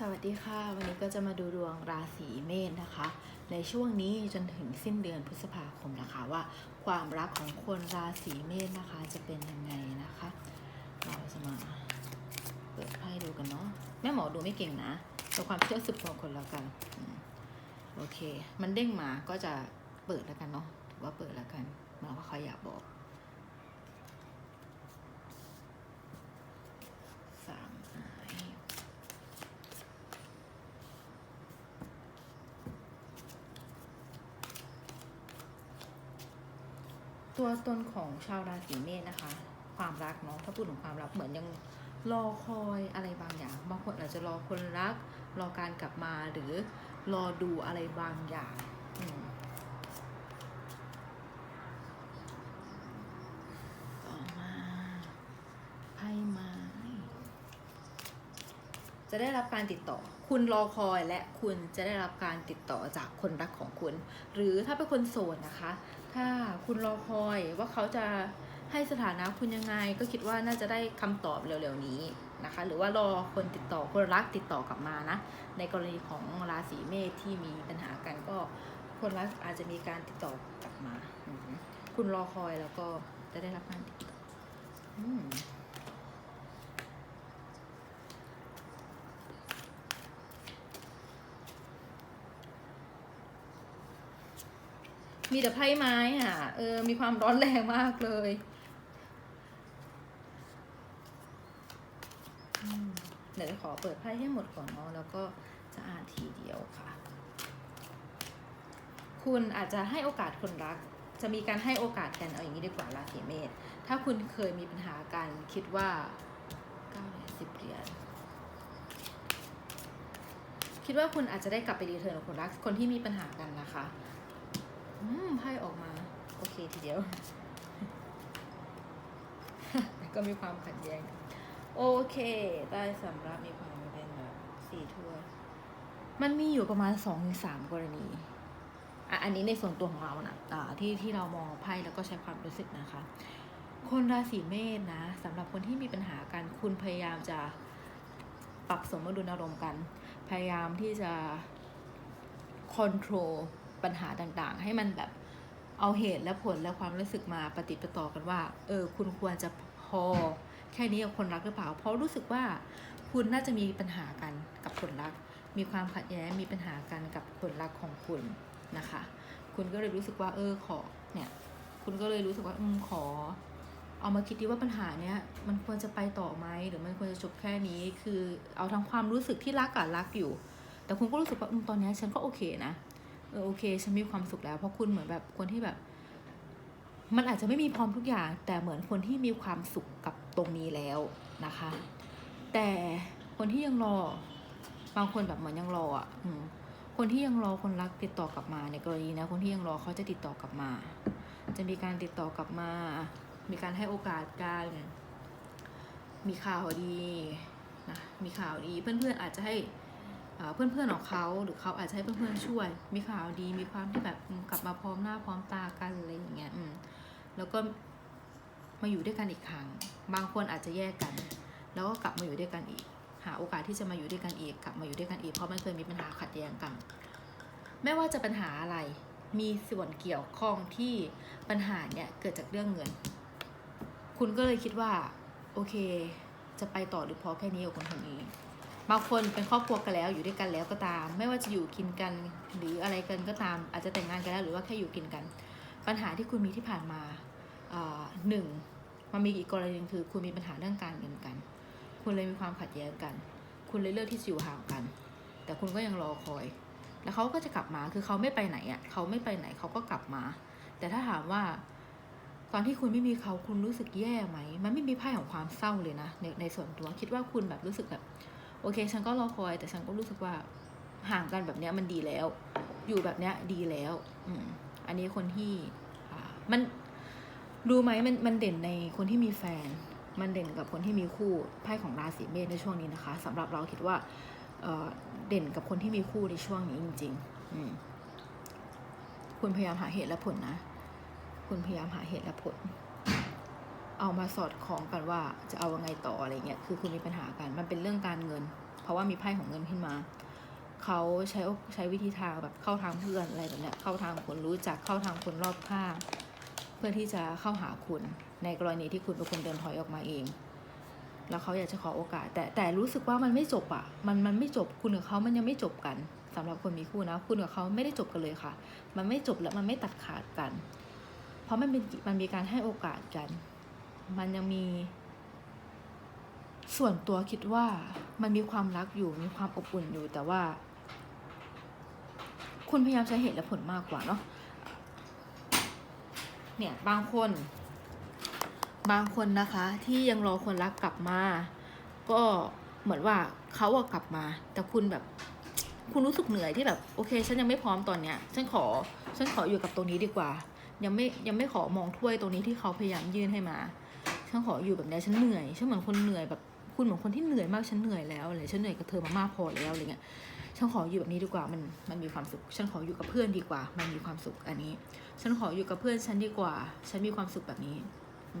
สวัสดีค่ะ วันนี้ก็จะมาดูดวงราศีเมษนะคะ ในช่วงนี้จนถึงสิ้นเดือนพฤษภาคมนะคะว่า ความรักของคนราศีเมษนะคะจะเป็นยังไงนะคะ เราจะมาเปิดไพ่ดูกันเนาะแม่หมอดูไม่เก่งนะเป็นความเชื่อสุดของคนแล้วกันโอเค มันเด้งมาก็จะเปิดแล้วกันเนาะถือว่าเปิดแล้วกันมาว่าเขาอยากบอกสามไม้ ตัวตนของชาวราศีเมษนะคะ ความรักเนาะถ้าพูดถึงความรักเหมือนยังรอคอยอะไรบางอย่าง บางคนอาจจะรอคนรัก รอการกลับมาหรือรอดูอะไรบางอย่างอืมต่อมาไพ่ไม้ จะได้รับการติดต่อ คุณรอคอยและคุณจะได้รับการติดต่อจากคนรักของคุณ หรือถ้าเป็นคนโสดนะคะ ถ้าคุณรอคอยว่าเขาจะให้สถานะคุณยังไงก็คิดว่าน่าจะได้คำตอบเร็วๆนี้นะคะ หรือว่ารอคนติดต่อคนรักติดต่อกลับมานะ ในกรณีของราศีเมษที่มีปัญหากันก็คนรักอาจจะมีการติดต่อกลับมา คุณรอคอยแล้วก็จะได้รับการติดต่อ มีแต่ไพ่ไม้อะ เออ มีความร้อนแรงมากเลยเดี๋ยวจะขอเปิดไพ่ให้หมดก่อนเนาะแล้วก็จะอ่านทีเดียวค่ะ คุณอาจจะให้โอกาสคนรัก จะมีการให้โอกาสกันเอาอย่างนี้ดีกว่าราศีเมษถ้าคุณเคยมีปัญหากันคิดว่าเก้าเหรียญสิบเหรียญคิดว่าคุณอาจจะได้กลับไปรีเทิร์นกับคนรักคนที่มีปัญหากันนะคะ อืมไพ่ออกมา โอเคทีเดียวแต่ก็มีความขัดแย้ง โอเคได้สำหรับมีความเป็นแบบสี่ถ้วยมันมีอยู่ประมาณสองถึงสามกรณีอะอันนี้ในส่วนตัวของเรานะอ่าที่ที่เรามองไพ่แล้วก็ใช้ความรู้สึกนะคะ คนราศีเมษนะสำหรับคนที่มีปัญหากันคุณพยายามจะปรับสมดุลอารมณ์กัน พยายามที่จะคอนโทรล ปัญหาต่างๆ ให้มันแบบเอาเหตุและผลและความรู้สึกมาปฏิปต่อกันว่า เออ คุณควรจะพอแค่นี้กับคนรักหรือเปล่า เพราะรู้สึกว่าคุณน่าจะมีปัญหากันกับคนรัก มีความขัดแย้ง มีปัญหากันกับคนรักของคุณนะคะ คุณก็เลยรู้สึกว่า เออ ขอ เนี่ย คุณก็เลยรู้สึกว่า อืม ขอ เอามาคิดดีว่าปัญหาเนี้ย มันควรจะไปต่อไหม หรือมันควรจะจบแค่นี้ คือ เอาทั้งความรู้สึกที่รักกับรักอยู่ แต่คุณก็รู้สึกว่า อืม ตอนนี้ฉันก็โอเคนะ เออโอเค ฉันมีความสุขแล้ว เพราะคุณเหมือนแบบคนที่แบบ มันอาจจะไม่มีพร้อมทุกอย่าง แต่เหมือนคนที่มีความสุขกับตรงนี้แล้วนะคะ แต่คนที่ยังรอบางคนแบบเหมือนยังรออะคนที่ยังรอคนรักติดต่อกลับมาในกรณีนะคนที่ยังรอเขาจะติดต่อกลับมา จะมีการติดต่อกลับมา มีการให้โอกาสกันมีข่าวดีนะมีข่าวดีเพื่อนๆอาจจะให้ เอ่อเพื่อนๆของเขาหรือเขาอาจจะให้เพื่อนๆช่วย มีข่าวดีมีความที่แบบกลับมาพร้อมหน้าพร้อมตากันอะไรอย่างเงี้ยอืมแล้วก็มาอยู่ด้วยกันอีกครั้ง บางคนอาจจะแยกกัน แล้วก็กลับมาอยู่ด้วยกันอีก หาโอกาสที่จะมาอยู่ด้วยกันอีก กลับมาอยู่ด้วยกันอีกเพราะมันเคยมีปัญหาขัดแย้งกัน ไม่ว่าจะปัญหาอะไรมีส่วนเกี่ยวข้องที่ปัญหาเนี่ยเกิดจากเรื่องเงิน คุณก็เลยคิดว่า โอเค จะไปต่อหรือพอแค่นี้กับคนคนนี้ บางคนเป็นครอบครัวกันแล้วอยู่ด้วยกันแล้วก็ตาม ไม่ว่าจะอยู่กินกันหรืออะไรกันก็ตาม อาจจะแต่งงานกันแล้วหรือว่าแค่อยู่กินกัน ปัญหาที่คุณมีที่ผ่านมาหนึ่งมันมีอีกกรณีหนึงคือ คุณมีปัญหาเรื่องการเงินกัน คุณเลยมีความขัดแย้งกัน คุณเลยเลือกที่จะอยู่ห่างกัน แต่คุณก็ยังรอคอย แล้วเขาก็จะกลับมาคือเขาไม่ไปไหนอะเขาไม่ไปไหนเขาก็กลับมา แต่ถ้าถามว่าตอนที่คุณไม่มีเขาคุณรู้สึกแย่ไหม มันไม่มีไพ่ของความเศร้าเลยนะในในส่วนตัวคิดว่าคุณแบบรู้สึกแบบ โอเค ฉันก็รอคอย แต่ฉันก็รู้สึกว่าห่างกันแบบเนี้ยมันดีแล้ว อยู่แบบเนี้ยดีแล้ว อืมอันนี้คนที่มันรู้ไหมมันมันเด่นในคนที่มีแฟน มันเด่นกับคนที่มีคู่ไพ่ของราศีเมษในช่วงนี้นะคะสำหรับเราคิดว่าเเด่นกับคนที่มีคู่ในช่วงนี้จริง ๆ อืมคุณพยายามหาเหตุและผลนะ คุณพยายามหาเหตุและผล เอามาสอดคล้องกันว่าจะเอายังไงต่ออะไรเงี้ย คือคุณมีปัญหากัน มันเป็นเรื่องการเงิน เพราะว่ามีไพ่ของเงินขึ้นมา เขาใช้ใช้วิธีทางแบบเข้าทางเพื่อนอะไรแบบเนี้ย เข้าทางคนรู้จัก เข้าทางคนรอบข้าง เพื่อที่จะเข้าหาคุณ ในกรณีที่คุณเป็นคนเดินถอยออกมาเอง แล้วเขาอยากจะขอโอกาส แต่แต่รู้สึกว่ามันไม่จบอะมันมันไม่จบ คุณกับเขามันยังไม่จบกันสำหรับคนมีคู่นะ คุณกับเขาไม่ได้จบกันเลยค่ะ มันไม่จบและมันไม่ตัดขาดกัน เพราะมันเป็นมันมีการให้โอกาสกัน มันยังมี ส่วนตัวคิดว่ามันมีความรักอยู่มีความอบอุ่นอยู่แต่ว่า คุณพยายามใช้เหตุและผลมากกว่าเนาะเนี่ยบางคน บางคนนะคะ ที่ยังรอคนรักกลับมา ก็เหมือนว่าเขาอะกลับมา แต่คุณแบบ คุณรู้สึกเหนื่อยที่แบบ โอเค ฉันยังไม่พร้อมตอนเนี้ย ฉันขอ ฉันขออยู่กับตรงนี้ดีกว่า ยังไม่ยังไม่ขอมองถ้วยตรงนี้ที่เขาพยายามยื่นให้มา ฉันขออยู่แบบนี้ฉันเหนื่อยฉันเหมือนคนเหนื่อยแบบคุณเหมือนคนที่เหนื่อยมากฉันเหนื่อยแล้วอะไรฉันเหนื่อยกับเธอมามากพอแล้วอะไรเงี้ยฉันขออยู่แบบนี้ดีกว่ามันมันมีความสุข ฉันขออยู่กับเพื่อนดีกว่า มันมีความสุขอันนี้ ฉันขออยู่กับเพื่อนฉันดีกว่า ฉันมีความสุขแบบนี้ อื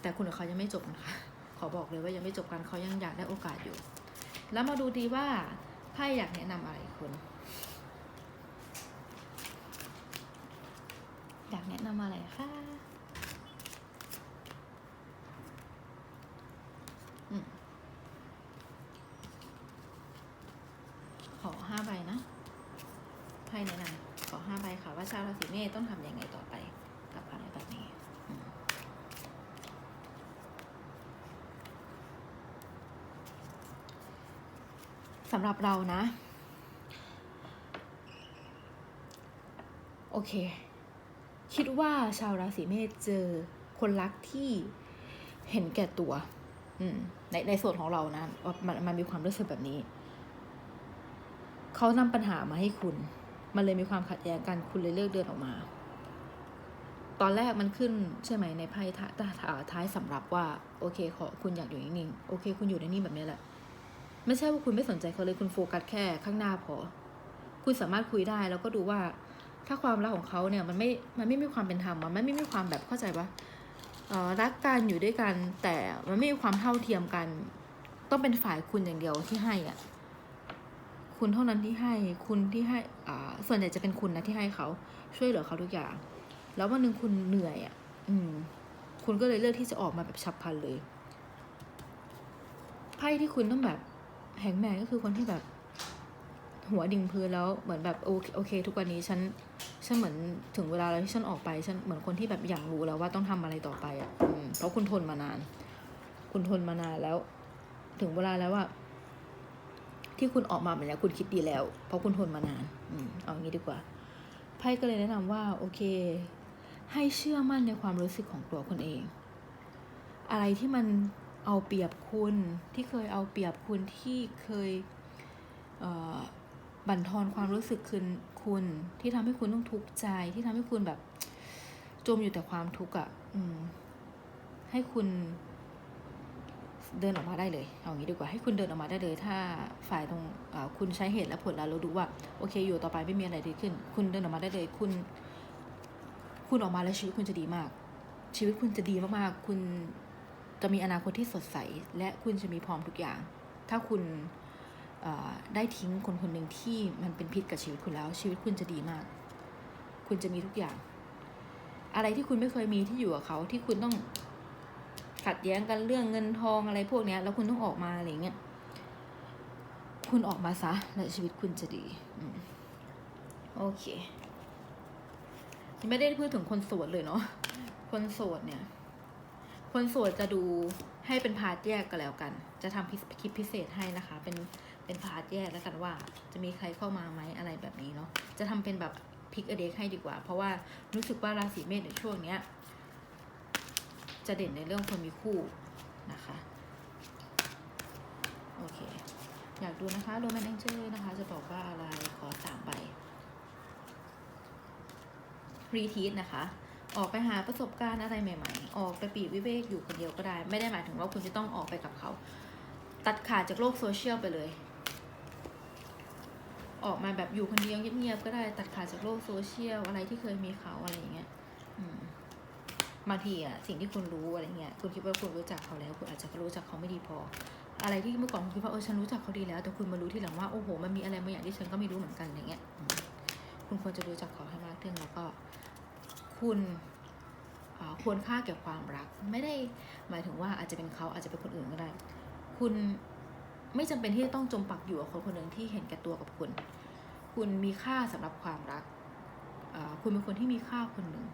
แต่คุณกับเขายังไม่จบนะคะ ขอบอกเลยว่ายังไม่จบกันเขายังอยากได้โอกาสอยู่ แล้วมาดูดีว่าไพ่อยากแนะนำอะไรคุณอยากแนะนำอะไรคะอืมขอห้าใบนะ ไพ่ แนะนำขอห้าใบค่ะว่าชาวราศีเมษต้องทำยังไงต่อไปกับอะไรแบบนี้สำหรับเรานะ โอเค คิดว่าชาวราศีเมษเจอคนรักที่เห็นแก่ตัวในในส่วนของเรานะมันมันมีความรู้สึกแบบนี้ เขานำปัญหามาให้คุณ มันเลยมีความขัดแย้งกันคุณเลยเลือกเดินออกมา ตอนแรกมันขึ้นใช่ไหมในไพ่ท้ายท้ายท้ายสำหรับว่า โอเค ขอคุณอยากอยู่นิ่งๆโอเค คุณอยู่ในิ่แบบนี้แหละ ไม่ใช่ว่าคุณไม่สนใจเขาเลยคุณโฟกัสแค่ข้างหน้าพอ คุณสามารถคุยได้แล้วก็ดูว่าถ้าความรักของเขาเนี่ยมันไม่ มันไม่มีความเป็นธรรมมันไม่มีความแบบเข้าใจปะรักกันอยู่ด้วยกัน แต่มันไม่มีความเท่าเทียมกัน ต้องเป็นฝ่ายคุณอย่างเดียวที่ให้อะ คุณเท่านั้นที่ให้คุณที่ให้อ่าส่วนใหญ่จะเป็นคุณนะที่ให้เขาช่วยเหลือเขาทุกอย่าง แล้ววันหนึ่งคุณเหนื่อยอะ อืม คุณก็เลยเลือกที่จะออกมาแบบฉับพลันเลยไพ่ที่คุณต้องแบบแหงแมนก็คือคนที่แบบ หัวดิ่งพื้นแล้วเหมือนแบบโอเคโอเค ทุกวันนี้ฉันฉันเหมือนถึงเวลาแล้วที่ฉันออกไปฉันเหมือนคนที่แบบอยากรู้แล้วว่าต้องทำอะไรต่อไปอะเพราะคุณทนมานาน คุณทนมานานแล้ว ถึงเวลาแล้วว่า ที่คุณออกมาแบบนี้คุณคิดดีแล้ว เพราะคุณทนมานานอเอางี้ดีกว่าไพ่ก็เลยแนะนำว่าโอเค ให้เชื่อมั่นในความรู้สึกของตัวคุณเอง อะไรที่มันเอาเปรียบคุณที่เคยเอาเปรียบคุณที่เคยเบั่นทอนความรู้สึกคืนคุณที่ทำให้คุณต้องทุกข์ใจที่ทำให้คุณแบบจมอยู่แต่ความทุกข์อะให้คุณ เดินออกมาได้เลย เอางี้ดีกว่าให้คุณเดินออกมาได้เลย ถ้าฝ่ายตรงคุณใช้เหตุและผลแล้วเราดูว่าโอเค อยู่ต่อไปไม่มีอะไรดีขึ้น คุณเดินออกมาได้เลย คุณ คุณออกมาแล้วชีวิตคุณจะดีมาก ชีวิตคุณจะดีมากๆ คุณจะมีอนาคตที่สดใส และคุณจะมีพร้อมทุกอย่าง ถ้าคุณได้ทิ้งคนคนหนึ่งที่มันเป็นพิษกับชีวิตคุณแล้ว ชีวิตคุณจะดีมาก คุณจะมีทุกอย่าง อะไรที่คุณไม่เคยมีที่อยู่กับเขาที่คุณต้อง ขัดแย้งกันเรื่องเงินทองอะไรพวกเนี้ย แล้วคุณต้องออกมาอะไรเงี้ยคุณออกมาซะ แล้วชีวิตคุณจะดีอโอเคไม่ได้พูดถึงคนโสดเลยเนาะคนโสดเนี่ย คนโสดจะดูให้เป็นพาร์ทแยกกันแล้วกัน จะทำพิคลิปพิเศษให้นะคะ เป็นเป็นพาร์ทแยกแล้วกันว่า จะมีใครเข้ามาไหมอะไรแบบนี้เนาะจะทำเป็นแบบพิกอเดกให้ดีกว่า เพราะว่ารู้สึกว่าราศีเมษในช่วงเนี้ย จะเด่นในเรื่องคนมีคู่นะคะ โอเค อยากดูนะคะโรแมนแองเจลนะคะ จะบอกว่าอะไรขอสามใบรีทีสนะคะ ออกไปหาประสบการณ์อะไรใหม่ ๆ ออกไปปีวิเวกอยู่คนเดียวก็ได้ ไม่ได้หมายถึงว่าคุณจะต้องออกไปกับเขา ตัดขาดจากโลกโซเชียลไปเลย ออกมาแบบอยู่คนเดียวเงียบๆก็ได้ ตัดขาดจากโลกโซเชียลอะไรที่เคยมีเขาอะไรอย่างเงี้ย บางทีอะสิ่งที่คุณรู้อะไรเงี้ยคุณคิดว่าคุณรู้จักเขาแล้ว คุณอาจจะรู้จักเขาไม่ดีพอ อะไรที่เมื่อก่อนคุณคิดว่าเออฉันรู้จักเขาดีแล้ว แต่คุณมารู้ทีหลังว่าโอ้โหมันมีอะไรบางอย่างที่ฉันก็ไม่รู้เหมือนกันอย่างเงี้ยคุณควรจะรู้จักเขาให้มากขึ้นแล้วก็ คุณควรค่าแก่ความรัก ไม่ได้หมายถึงว่าอาจจะเป็นเขาอาจจะเป็นคนอื่นก็ได้ คุณไม่จำเป็นที่จะต้องจมปักอยู่กับคนคนหนึ่งที่เห็นแก่ตัวกับคุณ คุณมีค่าสำหรับความรักคุณเป็นคนที่มีค่าคนหนึ่ง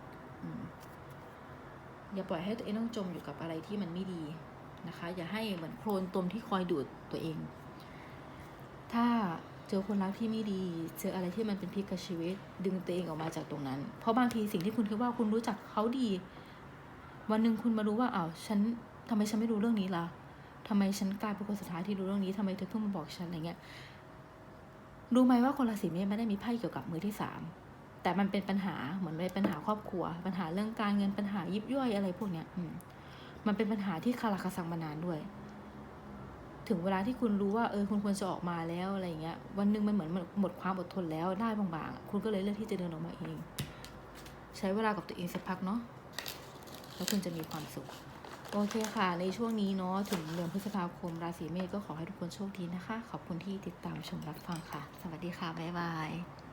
อย่าปล่อยให้ตัวเองต้องจมอยู่กับอะไรที่มันไม่ดีนะคะ อย่าให้เหมือนโคลนตมที่คอยดูดตัวเอง ถ้าเจอคนรักที่ไม่ดี เจออะไรที่มันเป็นพิษกับชีวิต ดึงตัวเองออกมาจากตรงนั้น เพราะบางทีสิ่งที่คุณคิดว่าคุณรู้จักเขาดี วันหนึ่งคุณมารู้ว่าอ้าวฉันทำไมฉันไม่รู้เรื่องนี้ล่ะทำไมฉันกลายเป็นคนสุดท้ายที่รู้เรื่องนี้ทำไมเธอเพิ่งมาบอกฉันอะไรเงี้ยรู้ไหมว่าคนราศีเมษไม่ได้มีไพ่เกี่ยวกับมือที่สาม แต่มันเป็นปัญหาเหมือนเป็นปัญหาครอบครัว ปัญหาเรื่องการเงินปัญหายิบย่อยอะไรพวกเนี้ยอืมมันเป็นปัญหาที่คาราคาซังมานานด้วย ถึงเวลาที่คุณรู้ว่าเออคุณควรจะออกมาแล้วอะไรเงี้ย วันหนึ่งมันเหมือนหมดความอดทนแล้วได้บางๆ คุณก็เลยเลือกที่จะเดินออกมาเอง ใช้เวลากับตัวเองสักพักเนาะแล้วคุณจะมีความสุขโอเคค่ะ ในช่วงนี้เนาะถึงเดือนพฤษภาคมราศีเมษก็ขอให้ทุกคนโชคดีนะคะ ขอบคุณที่ติดตามชมรับฟังค่ะ สวัสดีค่ะ บ๊ายบาย